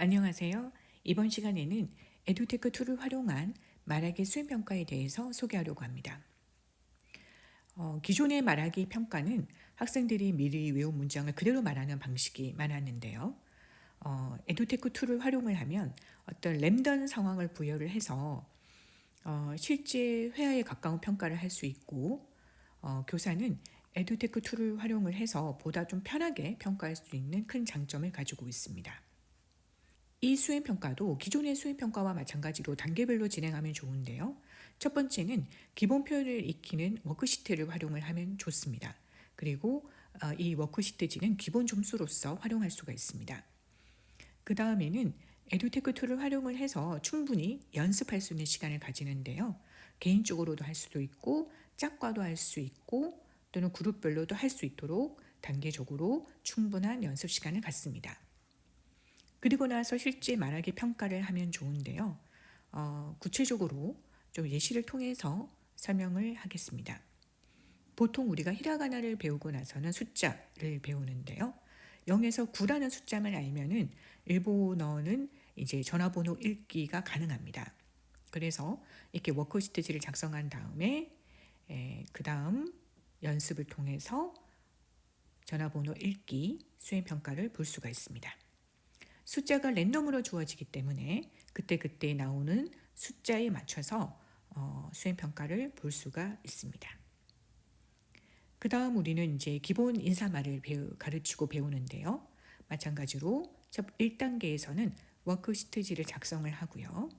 안녕하세요. 이번 시간에는 에듀테크 툴을 활용한 말하기 수행 평가에 대해서 소개하려고 합니다. 어, 기존의 말하기 평가는 학생들이 미리 외운 문장을 그대로 말하는 방식이 많았는데요. 어, 에듀테크 툴을 활용을 하면 어떤 랜덤 상황을 부여를 해서 어, 실제 회화에 가까운 평가를 할 수 있고 어, 교사는 에듀테크 툴을 활용을 해서 보다 좀 편하게 평가할 수 있는 큰 장점을 가지고 있습니다. 이 수행평가도 기존의 수행평가와 마찬가지로 단계별로 진행하면 좋은데요. 첫 번째는 기본 표현을 익히는 워크시트를 활용을 하면 좋습니다. 그리고 어, 이 워크시트지는 기본 점수로서 활용할 수가 있습니다. 그 다음에는 에듀테크 툴을 활용을 해서 충분히 연습할 수 있는 시간을 가지는데요. 개인적으로도 할 수도 있고 짝과도 할 수 있고 또는 그룹별로도 할 수 있도록 단계적으로 충분한 연습 시간을 갖습니다. 그리고 나서 실제 말하기 평가를 하면 좋은데요. 어, 구체적으로 좀 예시를 통해서 설명을 하겠습니다. 보통 우리가 히라가나를 배우고 나서는 숫자를 배우는데요. 0에서 9라는 숫자만 알면은 일본어는 이제 전화번호 읽기가 가능합니다. 그래서 이렇게 워크시트지를 작성한 다음에 그 다음 연습을 통해서 전화번호 읽기 수행 평가를 볼 수가 있습니다. 숫자가 랜덤으로 주어지기 때문에 그때그때 나오는 숫자에 맞춰서 어, 수행 평가를 볼 수가 있습니다. 그 다음 우리는 이제 기본 인사말을 배우, 가르치고 배우는데요. 마찬가지로 첫 1단계에서는 워크시트지를 작성을 하고요.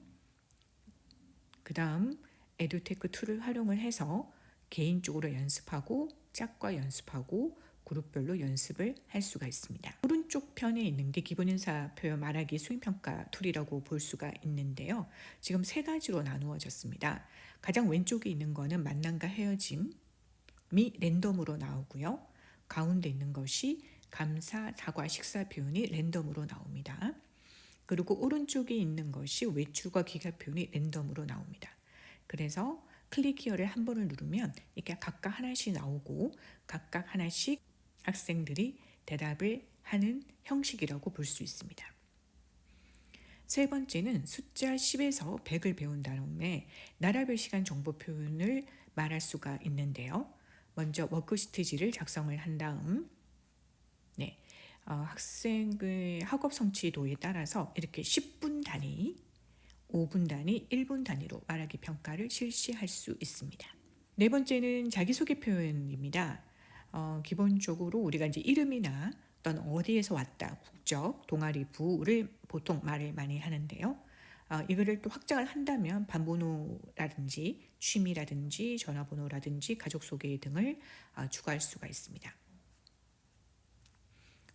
그 다음 에듀테크 툴을 활용을 해서 개인적으로 연습하고 짝과 연습하고 그룹별로 연습을 할 수가 있습니다. 오른쪽 편에 있는 게 기본 인사 표현 말하기 수행평가 툴이라고 볼 수가 있는데요. 지금 세 가지로 나누어졌습니다. 가장 왼쪽에 있는 거는 만남과 헤어짐이 랜덤으로 나오고요. 가운데 있는 것이 감사, 사과, 식사 표현이 랜덤으로 나옵니다. 그리고 오른쪽에 있는 것이 외출과 기가 표현이 랜덤으로 나옵니다. 그래서 클릭 키어를 한 번을 누르면 이렇게 각각 하나씩 나오고 각각 하나씩 학생들이 대답을 하는 형식이라고 볼 수 있습니다. 세 번째는 숫자 10에서 100을 배운 다음에 나라별 시간 정보 표현을 말할 수가 있는데요. 먼저 워크시트지를 작성을 한 다음 네, 어, 학생의 학업 성취도에 따라서 이렇게 10분 단위, 5분 단위, 1분 단위로 말하기 평가를 실시할 수 있습니다. 네 번째는 자기소개 표현입니다. 어, 기본적으로 우리가 이제 이름이나 어떤 어디에서 왔다, 국적, 동아리 부를 보통 말을 많이 하는데요. 어, 이거를 또 확장을 한다면 반번호라든지 취미라든지 전화번호라든지 가족 소개 등을 어, 추가할 수가 있습니다.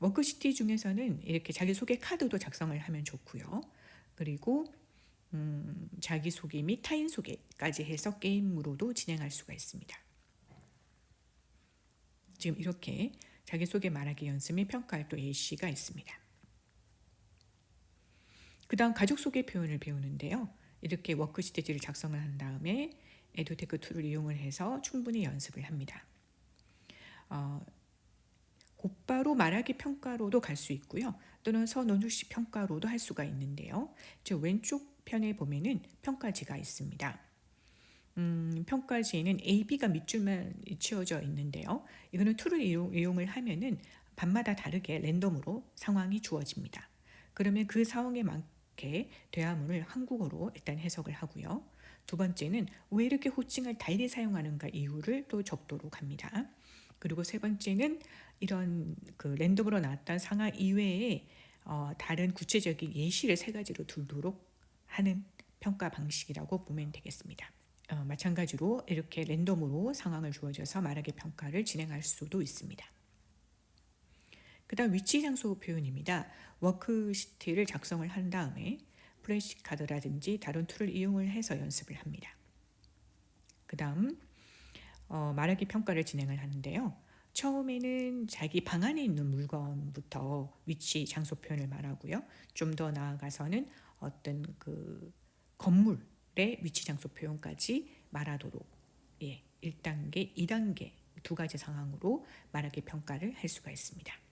워크시티 중에서는 이렇게 자기소개 카드도 작성을 하면 좋고요. 그리고 음, 자기소개 및 타인 소개까지 해서 게임으로도 진행할 수가 있습니다. 지금 이렇게 자기소개 말하기 연습 및 평가할 또 예시가 있습니다. 그 다음 가족 소개 표현을 배우는데요. 이렇게 워크시트지를 작성을 한 다음에 에듀테크 툴을 이용을 해서 충분히 연습을 합니다. 어, 곧바로 말하기 평가로도 갈 수 있고요. 또는 서논술식 평가로도 할 수가 있는데요. 저 왼쪽 편에 보면은 평가지가 있습니다. 음, 평가지에는 A, B가 밑줄만 치워져 있는데요. 이거는 툴을 이용, 을 하면은 밤마다 다르게 랜덤으로 상황이 주어집니다. 그러면 그 상황에 맞게 대화문을 한국어로 일단 해석을 하고요. 두 번째는 왜 이렇게 호칭을 달리 사용하는가 이유를 또 적도록 합니다. 그리고 세 번째는 이런 그 랜덤으로 나왔던 상황 이외에 어, 다른 구체적인 예시를 세 가지로 두도록 하는 평가 방식이라고 보면 되겠습니다. 어, 마찬가지로 이렇게 랜덤으로 상황을 주어져서 말하기 평가를 진행할 수도 있습니다. 그 다음 위치 장소 표현입니다. 워크시트를 작성을 한 다음에 플래시 카드라든지 다른 툴을 이용을 해서 연습을 합니다. 그 다음 어, 말하기 평가를 진행을 하는데요. 처음에는 자기 방 안에 있는 물건부터 위치 장소 표현을 말하고요. 좀 더 나아가서는 어떤 그 건물 의 위치 장소 표현까지 말하도록 예, 1단계, 2단계 두 가지 상황으로 말하기 평가를 할 수가 있습니다.